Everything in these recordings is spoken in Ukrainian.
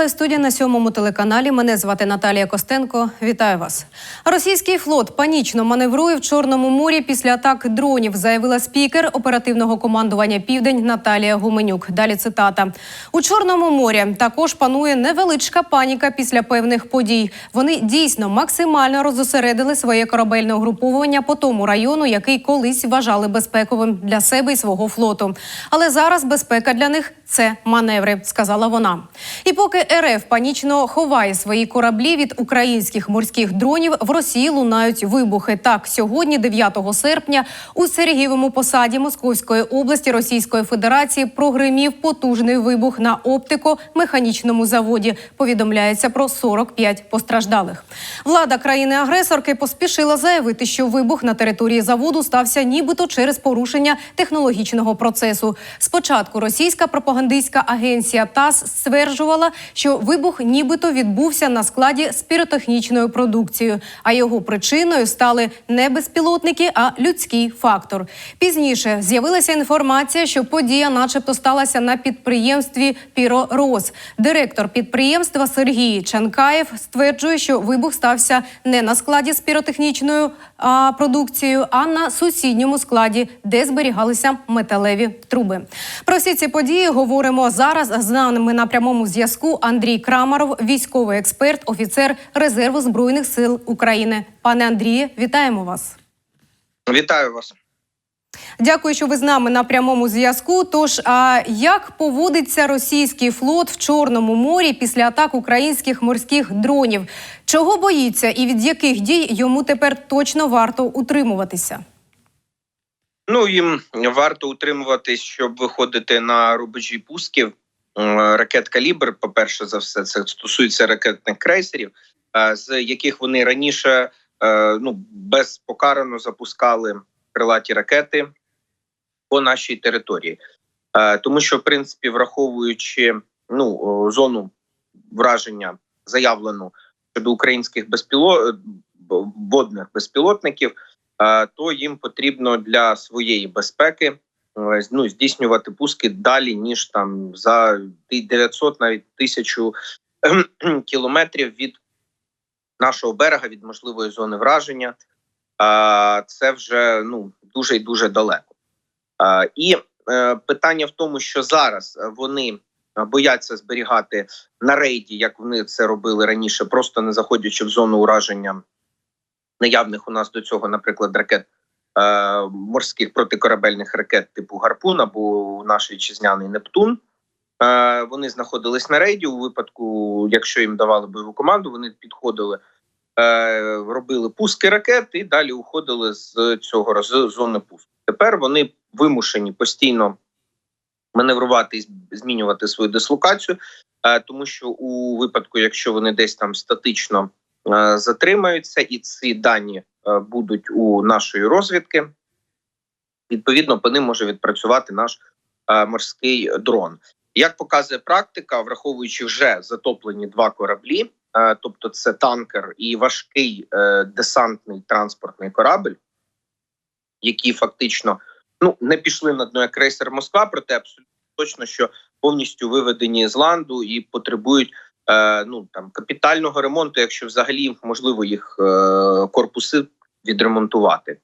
Це студія на сьомому телеканалі. Мене звати Наталія Костенко. Вітаю вас. Російський флот панічно маневрує в Чорному морі після атак дронів, заявила спікер оперативного командування Південь Наталія Гуменюк. Далі цитата у Чорному морі також панує невеличка паніка після певних подій. Вони дійсно максимально розосередили своє корабельне угруповування по тому району, який колись вважали безпековим для себе і свого флоту. Але зараз безпека для них це маневри, сказала вона. І поки РФ панічно ховає свої кораблі від українських морських дронів, в Росії лунають вибухи. Так, сьогодні, 9 серпня, у Сергієвому посаді Московської області Російської Федерації прогримів потужний вибух на оптико-механічному заводі. Повідомляється про 45 постраждалих. Влада країни-агресорки поспішила заявити, що вибух на території заводу стався нібито через порушення технологічного процесу. Спочатку російська пропагандистська агенція ТАСС стверджувала, що вибух нібито відбувся на складі з піротехнічною продукцією, а його причиною стали не безпілотники, а людський фактор. Пізніше з'явилася інформація, що подія, начебто, сталася на підприємстві Піророс. Директор підприємства Сергій Чанкаєв стверджує, що вибух стався не на складі з піротехнічною а, продукцією, а на сусідньому складі, де зберігалися металеві труби. Про всі ці події говоримо зараз. З нами на прямому зв'язку Андрій Крамаров, військовий експерт, офіцер резерву збройних сил України. Пане Андріє, вітаємо вас. Вітаю вас. Дякую, що ви з нами на прямому зв'язку. Тож, а як поводиться російський флот в Чорному морі після атак українських морських дронів? Чого боїться і від яких дій йому тепер точно варто утримуватися? Ну їм варто утримуватись, щоб виходити на рубежі пусків. Ракет калібр, по перше за все, це стосується ракетних крейсерів, з яких вони раніше е, ну безпокарано запускали крилаті ракети по нашій території, Е, тому що, в принципі, враховуючи ну зону враження заявлену щодо українських безпіло... водних безпілотників, е, то їм потрібно для своєї безпеки е, ну, здійснювати пуски далі ніж там за 900, навіть тисячу кілометрів від нашого берега, від можливої зони враження. Це вже ну дуже і дуже далеко. І е, питання в тому, що зараз вони е, бояться зберігати на рейді, як вони це робили раніше, просто не заходячи в зону ураження наявних у нас до цього, наприклад, ракет е, морських протикорабельних ракет типу Гарпун або наш вітчизняний Нептун. Е, Вони знаходились на рейді. У випадку, якщо їм давали бойову команду, вони підходили, е, робили пуски ракет і далі уходили з цього з зони пуску. Тепер вони вимушені постійно маневрувати і змінювати свою дислокацію, е, тому що у випадку, якщо вони десь там статично е, затримаються, і ці дані е, будуть у нашої розвідки, відповідно по ним може відпрацювати наш е, морський дрон. Як показує практика, враховуючи вже затоплені два кораблі, е, тобто це танкер і важкий е, десантний транспортний корабль, які фактично ну не пішли на дно як крейсер Москва, проте абсолютно точно, що повністю виведені з ланду і потребують е, ну там капітального ремонту, якщо взагалі можливо їх е, корпуси відремонтувати.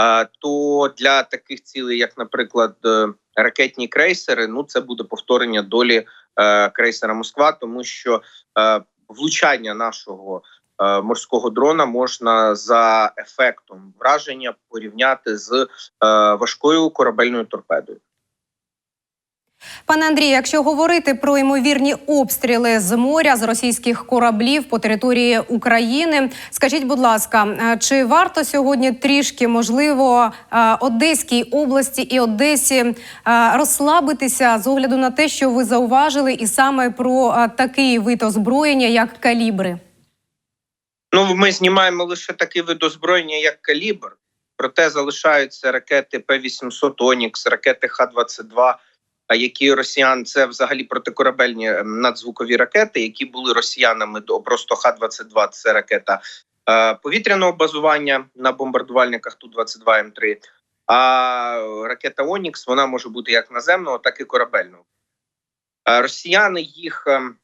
Е, то для таких цілей, як, наприклад, е, ракетні крейсери, ну це буде повторення долі е, крейсера Москва, тому що е, влучання нашого е, морського дрона можна за ефектом враження порівняти з е, важкою корабельною торпедою. Пане Андрію, якщо говорити про ймовірні обстріли з моря з російських кораблів по території України, скажіть, будь ласка, е, чи варто сьогодні трішки можливо е, Одеській області і Одесі е, розслабитися з огляду на те, що ви зауважили, і саме про такий вид озброєння, як калібри? Ну, ми знімаємо лише такий вид озброєння, як калібр. Проте залишаються ракети П-800 Онікс, ракети Х-22, а які росіян це взагалі протикорабельні ем, надзвукові ракети, які були росіянами до просто Х-22 це ракета е, повітряного базування на бомбардувальниках Ту-22 М3. А ракета Онікс вона може бути як наземного, так і корабельного. Е, Росіяни їх ем,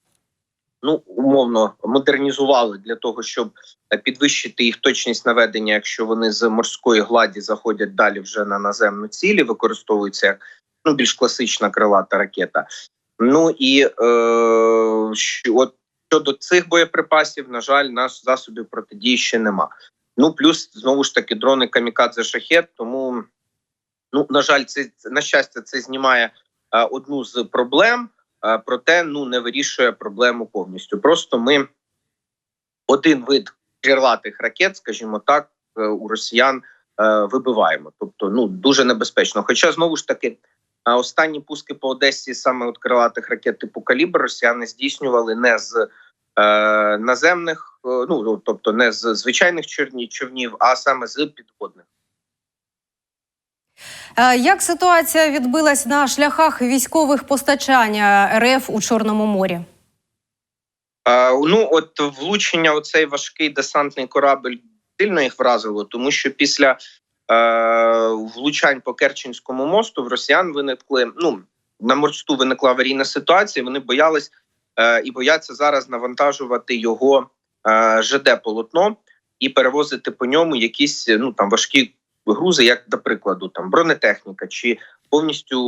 ну умовно модернізували для того, щоб е, підвищити їх точність наведення, якщо вони з морської гладі заходять далі вже на наземну цілі, використовуються як ну більш класична крилата ракета. Ну і е, що, от щодо цих боєприпасів, на жаль, наш засобів протидії ще нема. Ну плюс знову ж таки дрони камікадзе шахет. Тому ну на жаль, це на щастя, це знімає е, одну з проблем, е, проте ну не вирішує проблему повністю. Просто ми один вид крилатих ракет, скажімо так, е, у росіян е, вибиваємо. Тобто, ну дуже небезпечно. Хоча знову ж таки. А останні пуски по Одесі саме от крилатих ракет типу калібр росіяни здійснювали не з е, наземних, е, ну тобто не з звичайних човні, човнів, а саме з підводних. Е, Як ситуація відбилась на шляхах військових постачання РФ у Чорному морі? Е, ну от влучення, оцей важкий десантний корабль сильно їх вразило, тому що після влучань по Керченському мосту в росіян виникли. Ну на морсту виникла аварійна ситуація. Вони боялись е, і бояться зараз навантажувати його е, ЖД полотно і перевозити по ньому якісь ну там важкі грузи, як до прикладу, там бронетехніка чи повністю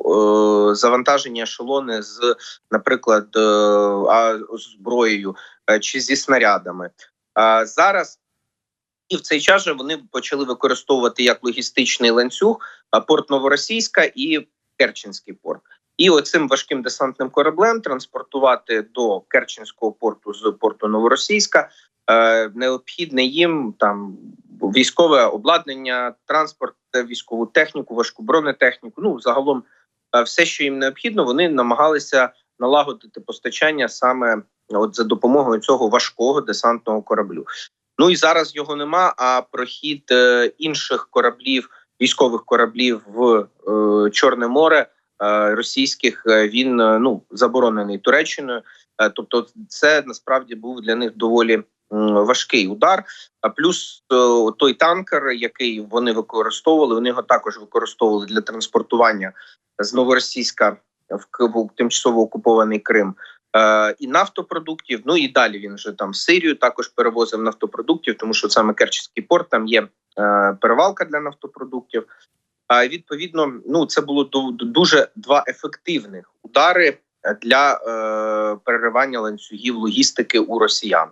е, завантажені ешелони з, наприклад, е, зброєю е, чи зі снарядами. А зараз і в цей час же вони почали використовувати як логістичний ланцюг порт Новоросійська і Керченський порт. І оцим важким десантним кораблем транспортувати до Керченського порту з порту Новоросійська е, необхідне їм там військове обладнання, транспорт, військову техніку, важку бронетехніку. Ну загалом е, все, що їм необхідно, вони намагалися налагодити постачання саме от за допомогою цього важкого десантного кораблю. Ну і зараз його нема. А прохід е, інших кораблів, військових кораблів в е, Чорне море е, російських він ну заборонений Туреччиною. Тобто, це насправді був для них доволі важкий удар. А плюс той танкер, який вони використовували, вони його також використовували для транспортування з новоросійська в тимчасово окупований Крим. Е, і нафтопродуктів. Ну і далі він вже там в Сирію також перевозив нафтопродуктів, тому що саме Керченський порт там є е, перевалка для нафтопродуктів. А відповідно, ну це було ду- ду- дуже два ефективних удари для е, переривання ланцюгів логістики у росіян.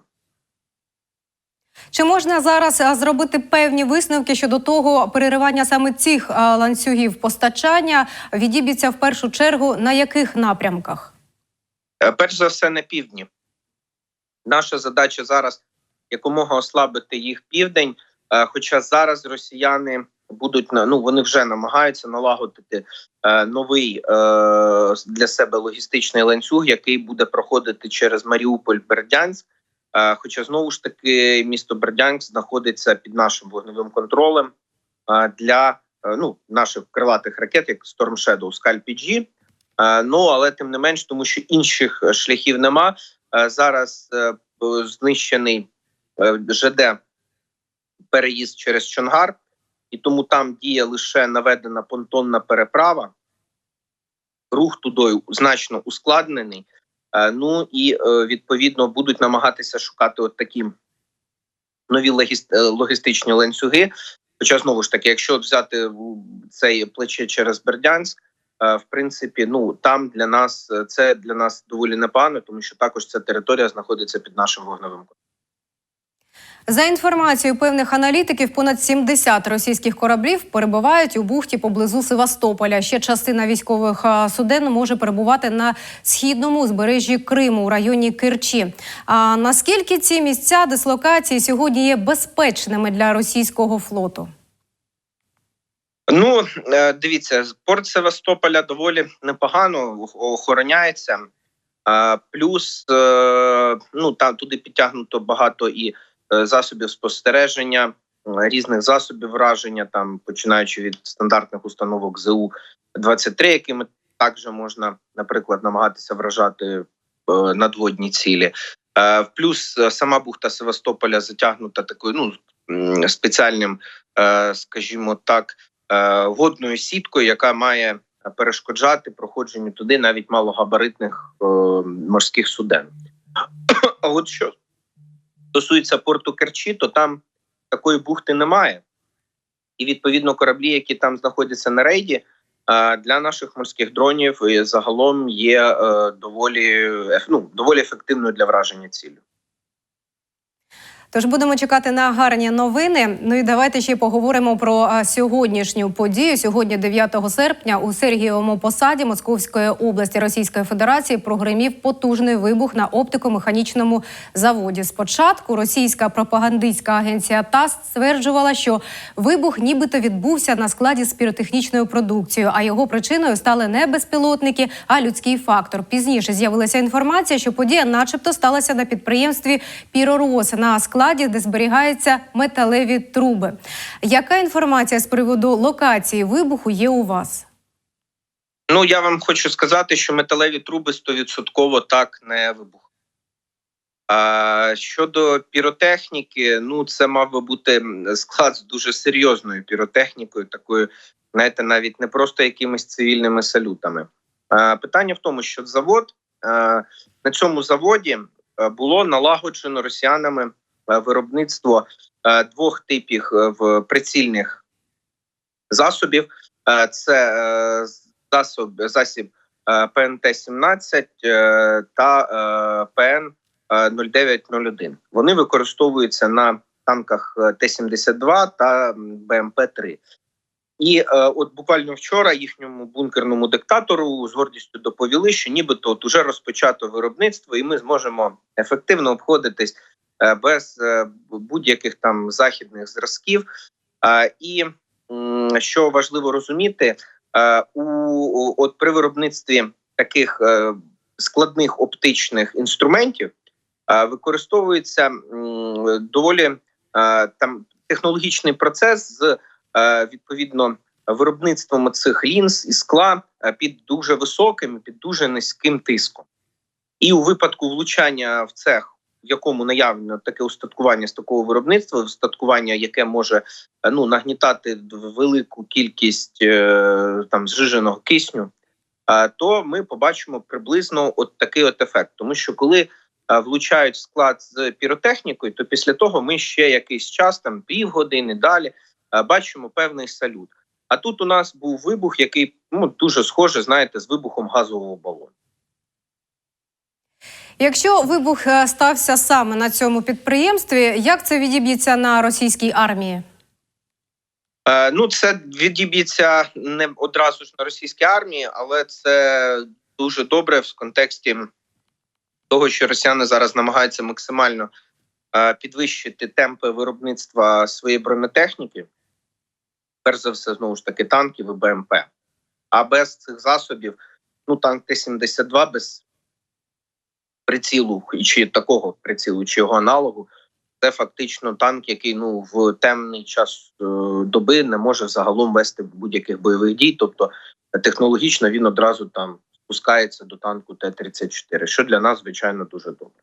Чи можна зараз зробити певні висновки щодо того, переривання саме цих ланцюгів постачання відіб'ється в першу чергу на яких напрямках? Е, Перш за все, на півдні. Наша задача зараз якомога ослабити їх південь. е, Хоча зараз росіяни будуть на- ну вони вже намагаються налагодити е, новий для себе логістичний ланцюг, який буде проходити через Маріуполь, Бердянськ. Хоча знову ж таки місто Бердянськ знаходиться під нашим вогневим контролем для ну наших крилатих ракет, як Storm Shadow, Scalp-G. Е, Ну але тим не менш, тому що інших е, шляхів нема. Е, Зараз е, знищений е, ЖД переїзд через Чонгар, і тому там діє лише наведена понтонна переправа. Рух туди значно ускладнений. Е, Ну і е, відповідно будуть намагатися шукати от такі нові логіст- е, логістичні ланцюги. Хоча знову ж таки, якщо взяти цей плече через Бердянськ, е, в принципі, ну там для нас е, це для нас доволі непогано, тому що також ця територія знаходиться під нашим вогневим контролем. За інформацією певних аналітиків, понад 70 російських кораблів перебувають у бухті поблизу Севастополя. Ще частина військових суден може перебувати на східному узбережжі Криму у районі Керчі. А наскільки ці місця дислокації сьогодні є безпечними для російського флоту? Ну е, дивіться, порт Севастополя доволі непогано ох- охороняється. Е, Плюс е, ну там туди підтягнуто багато і засобів спостереження, різних засобів враження, там починаючи від стандартних установок ЗУ 23 якими також можна, наприклад, намагатися вражати надводні цілі. Плюс сама бухта Севастополя затягнута такою ну спеціальним, скажімо так, водною сіткою, яка має перешкоджати проходженню туди навіть малогабаритних е, морських суден. А от що стосується порту Керчі, то там такої бухти немає. І відповідно кораблі, які там знаходяться на рейді, е, для наших морських дронів загалом є е, доволі ну, доволі ефективною для враження цілі. Тож будемо чекати на гарні новини. Ну і давайте ще поговоримо про сьогоднішню подію. Сьогодні, 9 серпня, у Сергієвому посаді Московської області Російської Федерації прогримів потужний вибух на оптико-механічному заводі. Спочатку російська пропагандистська агенція ТАСС стверджувала, що вибух нібито відбувся на складі з піротехнічною продукцією, а його причиною стали не безпілотники, а людський фактор. Пізніше з'явилася інформація, що подія, начебто, сталася на підприємстві Піророс на складі, де зберігаються металеві труби. Яка інформація з приводу локації вибуху є у вас? Ну я вам хочу сказати, що металеві труби стовідсотково так не вибухають. А щодо піротехніки, ну це мав би бути склад з дуже серйозною піротехнікою, такою, знаєте, навіть не просто якимись цивільними салютами. А, питання в тому, що завод а, на цьому заводі було налагоджено росіянами виробництво двох типів е, прицільних засобів. Це е, засоб, засіб е, ПНТ-17 е, та е, ПН е, 0901. Вони використовуються на танках е, Т-72 та БМП-3. І е, от буквально вчора їхньому бункерному диктатору з гордістю доповіли, що нібито от уже розпочато виробництво, і ми зможемо ефективно обходитись е, без е, будь-яких там західних зразків. Е, і що важливо розуміти, Е, у от при виробництві таких е, складних оптичних інструментів е, використовується доволі е, там технологічний процес з е, відповідно виробництвом цих лінз і скла е, під дуже високим, під дуже низьким тиском. І у випадку влучання в цех, якому наявно таке устаткування з такого виробництва, устаткування, яке може е, ну нагнітати велику кількість е, там зжиженого кисню, е, то ми побачимо приблизно от такий от ефект. Тому що коли влучають склад з піротехнікою, то після того ми ще якийсь час, там півгодини далі, бачимо певний салют. А тут у нас був вибух, який ну дуже схоже, знаєте, з вибухом газового балону. Якщо вибух е, стався саме на цьому підприємстві, як це відіб'ється на російській армії? Е, ну, це відіб'ється не одразу ж на російській армії, але це дуже добре в контексті того, що росіяни зараз намагаються максимально е, підвищити темпи виробництва своєї бронетехніки, перш за все, знову ж таки, танків і БМП. А без цих засобів, ну, танк Т-72 без прицілу чи такого прицілу, чи його аналогу, це фактично танк, який ну в темний час е, доби не може загалом вести будь-яких бойових дій. Тобто технологічно він одразу там спускається до танку Т-34, що для нас звичайно дуже добре.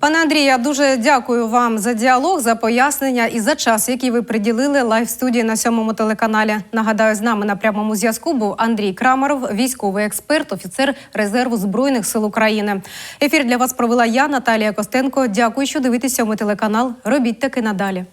Пане Андрію, я дуже дякую вам за діалог, за пояснення і за час, який ви приділили лайв студії на сьомому телеканалі. Нагадаю, з нами на прямому зв'язку був Андрій Крамаров, військовий експерт, офіцер резерву збройних сил України. Ефір для вас провела я, Наталія Костенко. Дякую, що дивитеся сьомий телеканал. Робіть таки надалі.